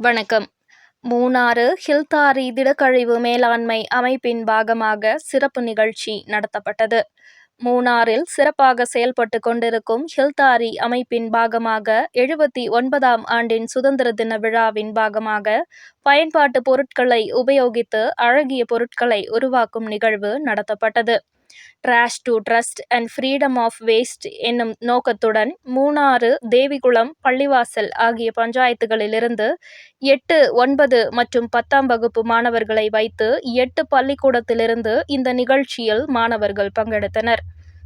வணக்கம். மூணாறு ஹில்தாரி திடக்கழிவு மேலாண்மை அமைப்பின் பாகமாக சிறப்பு நிகழ்ச்சி நடத்தப்பட்டது. மூணாறில் சிறப்பாக செயல்பட்டு கொண்டிருக்கும் ஹில்தாரி அமைப்பின் பாகமாக எழுபத்தி ஒன்பதாம் ஆண்டின் சுதந்திர தின விழாவின் பாகமாக பயன்பாட்டு பொருட்களை உபயோகித்து அழகிய பொருட்களை உருவாக்கும் நிகழ்வு நடத்தப்பட்டது. Trash to trust and freedom of waste என்னும் நோக்கத்துடன் மூணாறு தேவிகுளம் பள்ளிவாசல் ஆகிய பஞ்சாயத்துகளிலிருந்து எட்டு ஒன்பது மற்றும் பத்தாம் வகுப்பு மாணவர்களை வைத்து எட்டு பள்ளிக்கூடத்திலிருந்து இந்த நிகழ்ச்சியில் மாணவர்கள் பங்கெடுத்தனர்.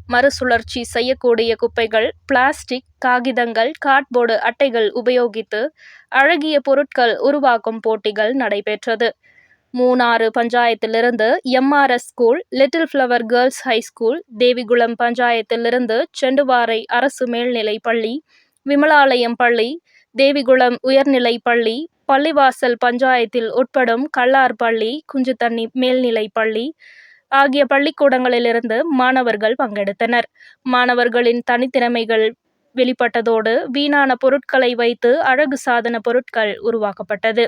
மறுசுழற்சி செய்யக்கூடிய குப்பைகள் பிளாஸ்டிக் காகிதங்கள் கார்ட்போர்டு அட்டைகள் உபயோகித்து அழகிய பொருட்கள் உருவாக்கும் போட்டிகள் நடைபெற்றது. Munnar பஞ்சாயத்திலிருந்து MRS school little flower girls high school Devikulam பஞ்சாயத்திலிருந்து Chenduvarai அரசு மேல்நிலை பள்ளி விமலாலயம் பள்ளி தேவிகுளம் உயர்நிலை பள்ளி பள்ளிவாசல் பஞ்சாயத்தில் உட்படும் கல்லார் பள்ளி குஞ்சுத்தண்ணி மேல்நிலை பள்ளி ஆகிய பள்ளிக்கூடங்களிலிருந்து மாணவர்கள் பங்கெடுத்தனர். மாணவர்களின் தனித்திறமைகள் வெளிப்பட்டதோடு வீணான பொருட்களை வைத்து அழகு சாதன பொருட்கள் உருவாக்கப்பட்டது.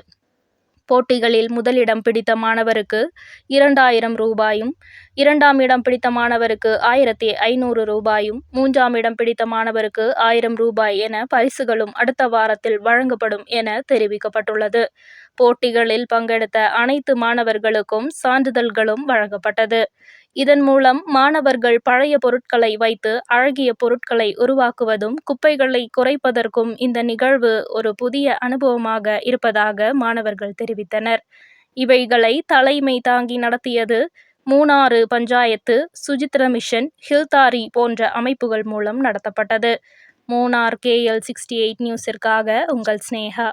போட்டிகளில் முதலிடம் பிடித்த மாணவருக்கு இரண்டாயிரம் ரூபாயும் இரண்டாம் இடம் பிடித்த மாணவருக்கு ஆயிரத்தி ஐநூறு ரூபாயும் மூன்றாம் இடம் பிடித்த மாணவருக்கு ஆயிரம் ரூபாய் என பரிசுகளும் அடுத்த வாரத்தில் வழங்கப்படும் என தெரிவிக்கப்பட்டுள்ளது. போட்டிகளில் பங்கெடுத்த அனைத்து மாணவர்களுக்கும் சான்றிதழ்களும் வழங்கப்பட்டது. இதன் மூலம் மாணவர்கள் பழைய பொருட்களை வைத்து அழகிய பொருட்களை உருவாக்குவதும் குப்பைகளை குறைப்பதற்கும் இந்த நிகழ்வு ஒரு புதிய அனுபவமாக இருப்பதாக மாணவர்கள் தெரிவித்தனர். இவைகளை தலைமை தாங்கி நடத்தியது மூணாறு பஞ்சாயத்து சுஜித்ர மிஷன் ஹில்தாரி போன்ற அமைப்புகள் மூலம் நடத்தப்பட்டது. மூணார் கேஎல் சிக்ஸ்டி எயிட் நியூஸிற்காக உங்கள் ஸ்னேகா